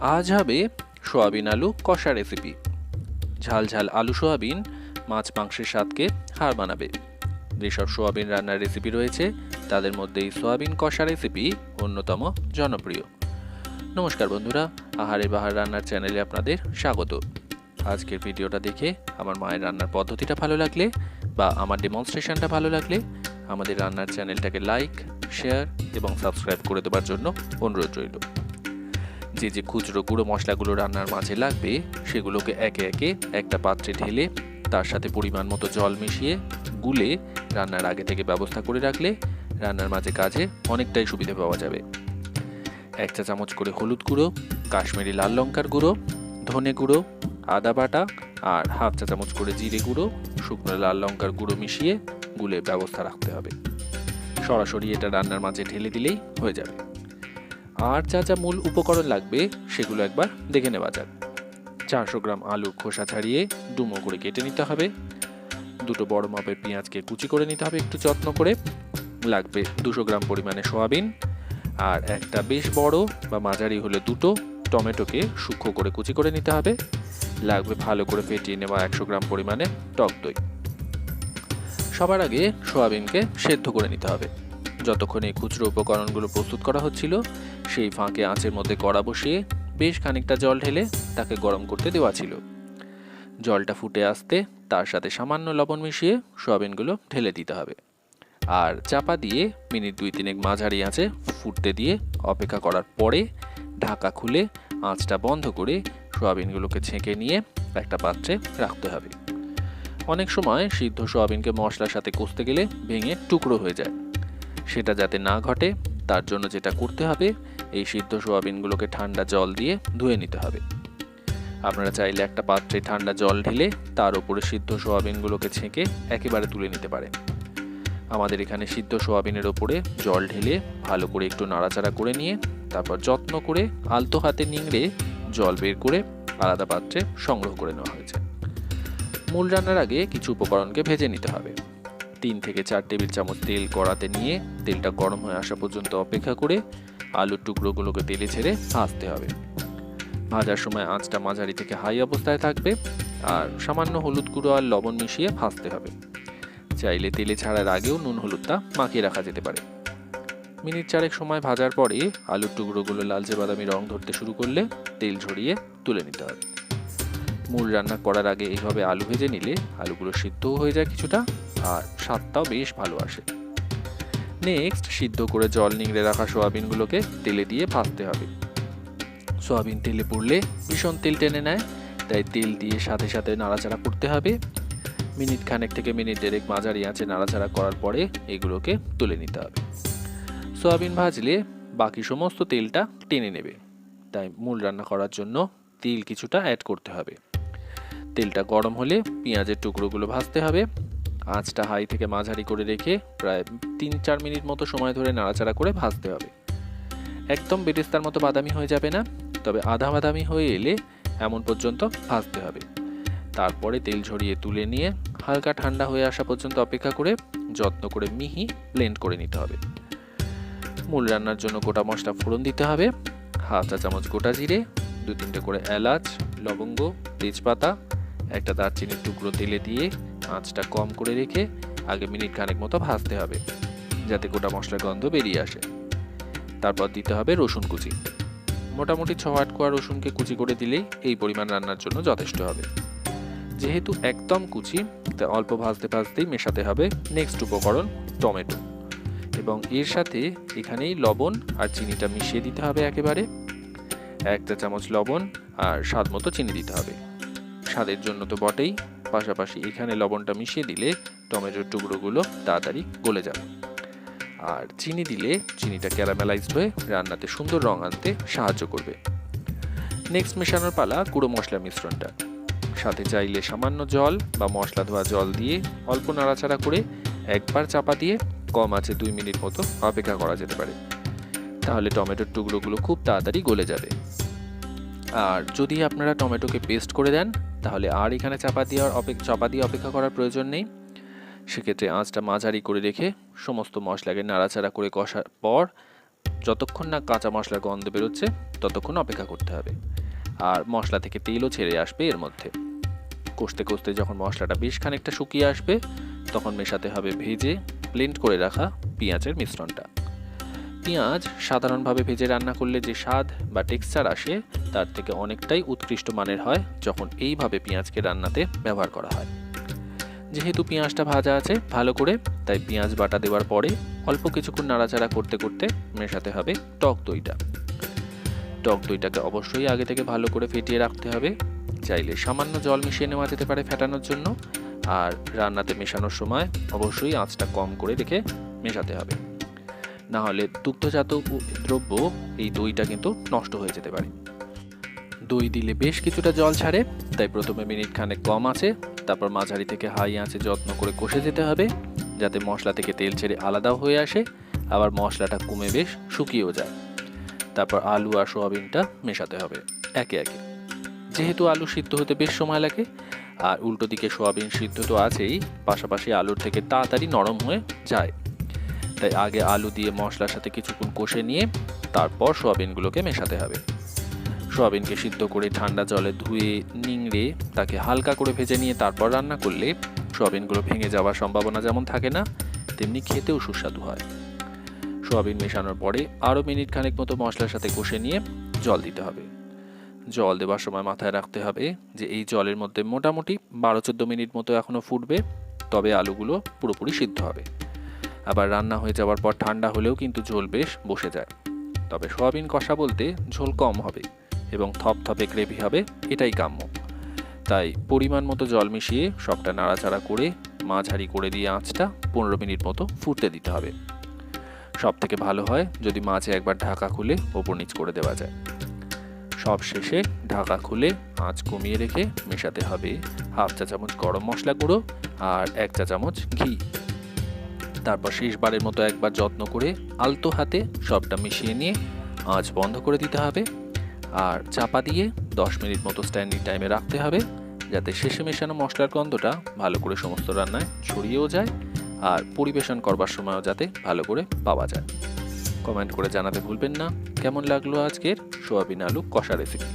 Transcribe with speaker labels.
Speaker 1: আজ হবে সোয়াবিন আলু কষা রেসিপি ঝাল ঝাল আলু সোয়াবিন, মাছ মাংসের স্বাদকে হার বানাবে যেসব সোয়াবিন রান্নার রেসিপি রয়েছে, তাদের মধ্যে এই সোয়াবিন কষা রেসিপি অন্যতম জনপ্রিয়। নমস্কার বন্ধুরা, আহারে বাহার রান্নার চ্যানেলে আপনাদের স্বাগত। আজকের ভিডিওটা দেখে আমার মায়ের রান্নার পদ্ধতিটা ভালো লাগলে বা আমার ডেমনস্ট্রেশনটা ভালো লাগলে আমাদের রান্নার চ্যানেলটাকে লাইক শেয়ার এবং সাবস্ক্রাইব করে দেওয়ার জন্য অনুরোধ রইল। যে যে খুচরো গুঁড়ো মশলাগুলো রান্নার মাঝে লাগবে, সেগুলোকে একে একে একটা পাত্রে ঢেলে, তার সাথে পরিমাণ মতো জল মিশিয়ে গুলে রান্নার আগে থেকে ব্যবস্থা করে রাখলে রান্নার মাঝে কাজে অনেকটাই সুবিধা পাওয়া যাবে। এক চা চামচ করে হলুদ গুঁড়ো, কাশ্মীরি লাল লঙ্কার গুঁড়ো, ধনে গুঁড়ো, আদা বাটা আর হাফ চা চামচ করে জিরে গুঁড়ো, শুকনো লাল লঙ্কার গুঁড়ো মিশিয়ে গুলে ব্যবস্থা রাখতে হবে। সরাসরি এটা রান্নার মাঝে ঢেলে দিলেই হয়ে যাবে। আর যা যা মূল উপকরণ লাগবে, সেগুলো একবার দেখে নেওয়া যাক। চারশো গ্রাম আলুর খোসা ছাড়িয়ে ডুমো করে কেটে নিতে হবে। দুটো বড় মাপের পেঁয়াজকে কুচি করে নিতে হবে একটু যত্ন করে। লাগবে দুশো গ্রাম পরিমাণে সয়াবিন। আর একটা বেশ বড় বা মাঝারি হলে দুটো টমেটোকে সূক্ষ্ম করে কুচি করে নিতে হবে। লাগবে ভালো করে ফেটিয়ে নেওয়া একশো গ্রাম পরিমাণে টক দই। সবার আগে সয়াবিনকে সেদ্ধ করে নিতে হবে। যতক্ষণ এই খুচরো উপকরণগুলো প্রস্তুত করা হচ্ছিল, সেই ফাঁকে আঁচের মধ্যে কড়া বসিয়ে বেশ খানিকটা জল ঢেলে তাকে গরম করতে দেওয়া ছিল। জলটা ফুটে আসতে তার সাথে সামান্য লবণ মিশিয়ে সয়াবিনগুলো ঢেলে দিতে হবে। আর চাপা দিয়ে মিনিট দুই তিনেক মাঝারি আঁচে ফুটতে দিয়ে অপেক্ষা করার পরে ঢাকা খুলে আঁচটা বন্ধ করে সয়াবিনগুলোকে ছেঁকে নিয়ে একটা পাত্রে রাখতে হবে। অনেক সময় সিদ্ধ সয়াবিনকে মশলার সাথে কষতে গেলে ভেঙে টুকরো হয়ে যায়। সেটা যাতে না ঘটে, তার জন্য যেটা করতে হবে, এই সিদ্ধ সোয়াবিনগুলোকে ঠান্ডা জল দিয়ে ধুয়ে নিতে হবে। আপনারা চাইলে একটা পাত্রে ঠান্ডা জল ঢেলে তার উপরে সিদ্ধ সোয়াবিনগুলোকে ছেঁকে একেবারে তুলে নিতে পারেন। আমাদের এখানে সিদ্ধ সোয়াবিনের ওপরে জল ঢেলে ভালো করে একটু নাড়াচাড়া করে নিয়ে, তারপর যত্ন করে আলতো হাতে নিংড়ে জল বের করে আলাদা পাত্রে সংগ্রহ করে নেওয়া হয়েছে। মূল রান্নার আগে কিছু উপকরণকে ভেজে নিতে হবে। তিন থেকে চার টেবিল চামচ তেল কড়াতে নিয়ে তেলটা গরম হয়ে আসা পর্যন্ত অপেক্ষা করে আলুর টুকরোগুলোকে তেলে ছেড়ে ভাজতে হবে। ভাজার সময় আঁচটা মাঝারি থেকে হাই অবস্থায় থাকবে আর সামান্য হলুদ গুঁড়ো আর লবণ মিশিয়ে ভাজতে হবে। চাইলে তেলে ছাড়ার আগেও নুন হলুদটা মাখিয়ে রাখা যেতে পারে। মিনিট চারেক সময় ভাজার পরে আলুর টুকরোগুলো লালচে বাদামি রং ধরতে শুরু করলে তেল ঝরিয়ে তুলে নিতে হবে। মূল রান্না করার আগে এইভাবে আলু ভেজে নিলে আলুগুলো সিদ্ধও হয়ে যায় কিছুটা আর স্বাদটাও বেশ ভালো আসে। নেক্সট সিদ্ধ করে জল নিংড়ে রাখা সোয়াবিনগুলোকে তেলে দিয়ে ভাজতে হবে। সোয়াবিন তেলে পড়লে ভীষণ তেল টেনে নেয়, তাই তেল দিয়ে সাথে সাথে নাড়াচাড়া করতে হবে। মিনিট খানেক থেকে মিনিট দেড়েক মাঝারি আঁচে নাড়াচাড়া করার পরে এগুলোকে তুলে নিতে হবে। সোয়াবিন ভাজলে বাকি সমস্ত তেলটা টেনে নেবে, তাই মূল রান্না করার জন্য তেল কিছুটা অ্যাড করতে হবে। তেলটা গরম হলে পেঁয়াজের টুকরোগুলো ভাজতে হবে আঁচটা হাই থেকে মাঝারি করে রেখে প্রায় তিন চার মিনিট মতো সময় ধরে নাড়াচাড়া করে ভাজতে হবে। একদম বেরেস্তার মতো বাদামি হয়ে যাবে না, তবে আধা বাদামি হয়ে এলে এমন পর্যন্ত ভাজতে হবে। তারপরে তেল ঝরিয়ে তুলে নিয়ে হালকা ঠান্ডা হয়ে আসা পর্যন্ত অপেক্ষা করে যত্ন করে মিহি ব্লেন্ড করে নিতে হবে। মূল রান্নার জন্য গোটা মশলা ফোড়ন দিতে হবে। হাফ চা চামচ গোটা জিরে দু তিনটে করে এলাচ, লবঙ্গ, তেজপাতা, একটা দারচিনির টুকরো তেলে দিয়ে আঁচটা কম করে রেখে আগে মিনিট খানেক মতো ভাজতে হবে, যাতে গোটা মশলার গন্ধ বেরিয়ে আসে। তারপর দিতে হবে রসুন কুচি। মোটামুটি ছ আট কোয়া রসুনকে কুচি করে দিলেই এই পরিমাণ রান্নার জন্য যথেষ্ট হবে। যেহেতু একদম কুচি তা অল্প ভাজতে ভাজতেই মেশাতে হবে নেক্সট উপকরণ টমেটো। এবং এর সাথে এখানেই লবণ আর চিনিটা মিশিয়ে দিতে হবে একেবারে। এক চা চামচ লবণ আর স্বাদ মতো চিনি দিতে হবে। স্বাদের জন্য তো বটেই। পাশাপাশি এখানে লবণটা মিশিয়ে দিলে টমেটোর টুকরোগুলো তাড়াতাড়ি গলে যাবে। আর চিনি দিলে চিনিটা ক্যারামেলাইজড হয়ে রান্নাতে সুন্দর রং আনতে সাহায্য করবে। নেক্সট মেশানোর পালা গুঁড়ো মশলা মিশ্রণটা। সাথে চাইলে সামান্য জল বা মশলা ধোয়া জল দিয়ে অল্প নাড়াচাড়া করে একবার চাপা দিয়ে কম আছে দুই মিনিট মতো অপেক্ষা করা যেতে পারে। তাহলে টমেটোর টুকরোগুলো খুব তাড়াতাড়ি গলে যাবে। আর যদি আপনারা টমেটোকে পেস্ট করে দেন তাহলে আর এখানে চাপা দেওয়ার অপেক্ষা চাপা দিয়ে অপেক্ষা করার প্রয়োজন নেই। সেক্ষেত্রে আঁচটা মাঝারি করে রেখে সমস্ত মশলাকে নাড়াচাড়া করে কষার পর যতক্ষণ না কাঁচা মশলার গন্ধ বেরোচ্ছে, ততক্ষণ অপেক্ষা করতে হবে। আর মশলা থেকে তেলও ছেড়ে আসবে এর মধ্যে। কষতে কষতে যখন মশলাটা বেশ খানিকটা শুকিয়ে আসবে, তখন মেশাতে হবে ভেজে, ব্লেন্ড করে রাখা পেঁয়াজের মিশ্রণটা। পেঁয়াজ সাধারণভাবে ভেজে রান্না করলে যে স্বাদ বা টেক্সচার আসে, তার থেকে অনেকটাই উৎকৃষ্ট মানের হয় যখন এইভাবে পেঁয়াজকে রান্নাতে ব্যবহার করা হয়। যেহেতু পেঁয়াজটা ভাজা আছে ভালো করে, তাই পেঁয়াজ বাটা দেওয়ার পরে অল্প কিছুক্ষণ নাড়াচাড়া করতে করতে মেশাতে হবে টক দইটা। টক দইটাকে অবশ্যই আগে থেকে ভালো করে ফেটিয়ে রাখতে হবে। চাইলে সামান্য জল মিশিয়ে নেওয়া যেতে পারে ফেটানোর জন্য। আর রান্নাতে মেশানোর সময় অবশ্যই আঁচটা কম করে রেখে মেশাতে হবে। না হলে দুগ্ধজাত দ্রব্য এই দইটা কিন্তু নষ্ট হয়ে যেতে পারে। দই দিলে বেশ কিছুটা জল ছাড়ে, তাই প্রথমে মিনিট খানেক কম আছে, তারপর মাঝারি থেকে হাই আঁচে যত্ন করে কষে যেতে হবে, যাতে মশলা থেকে তেল ছেড়ে আলাদাও হয়ে আসে, আবার মশলাটা কমে বেশ শুকিয়েও যায়। তারপর আলু আর সোয়াবিনটা মেশাতে হবে, একে একে। যেহেতু আলু সিদ্ধ হতে বেশ সময় লাগে, আর উল্টো দিকে সোয়াবিন সিদ্ধ তো আছেই, পাশাপাশি আলুর থেকে তাড়াতাড়ি নরম হয়ে যায়। তাই আগে আলু দিয়ে মশলার সাথে কিছুক্ষণ কষে নিয়ে তারপর সোয়াবিনগুলোকে মেশাতে হবে। সোয়াবিনকে সিদ্ধ করে ঠান্ডা জলে ধুয়ে, নিংড়ে তাকে হালকা করে ভেজে নিয়ে তারপর রান্না করলে সোয়াবিনগুলো ভেঙে যাওয়ার সম্ভাবনা যেমন থাকে না, তেমনি খেতেও সুস্বাদু হয়। সোয়াবিন মেশানোর পরে আরও মিনিট খানেক মতো মশলার সাথে কষে নিয়ে জল দিতে হবে। জল দেওয়ার সময় মাথায় রাখতে হবে যে এই জলের মধ্যে মোটামুটি বারো চোদ্দ মিনিট মতো এখনও ফুটবে, তবে আলুগুলো পুরোপুরি সিদ্ধ হবে। আবার রান্না হয়ে যাওয়ার পর ঠান্ডা হলেও কিন্তু ঝোল বেশ বসে যায়। তবে সয়াবিন কষা বলতে ঝোল কম হবে এবং থপথপে গ্রেভি হবে এটাই কাম্য। তাই পরিমাণ মতো জল মিশিয়ে সবটা নাড়াচাড়া করে মাঝারি করে দিয়ে আঁচটা পনেরো মিনিট মতো ফুটতে দিতে হবে। সব থেকে ভালো হয় যদি মাঝে একবার ঢাকা খুলে ওপর নিচ করে দেওয়া যায়। সব শেষে ঢাকা খুলে আঁচ কমিয়ে রেখে মেশাতে হবে হাফ চা চামচ গরম মশলা গুঁড়ো আর এক চা চামচ ঘি। তারপর শেষবারের মতো একবার যত্ন করে আলতো হাতে সবটা মিশিয়ে নিয়ে আঁচ বন্ধ করে দিতে হবে। আর চাপা দিয়ে দশ মিনিট মতো স্ট্যান্ডিং টাইমে রাখতে হবে যাতে শেষে মেশানো মশলার গন্ধটা ভালো করে সমস্ত রান্নায় ছড়িয়েও যায় আর পরিবেশন করবার সময়ও যাতে ভালো করে পাওয়া যায়। কমেন্ট করে জানাতে ভুলবেন না। কেমন লাগল আজকের সোয়াবিন আলু কষা রেসিপি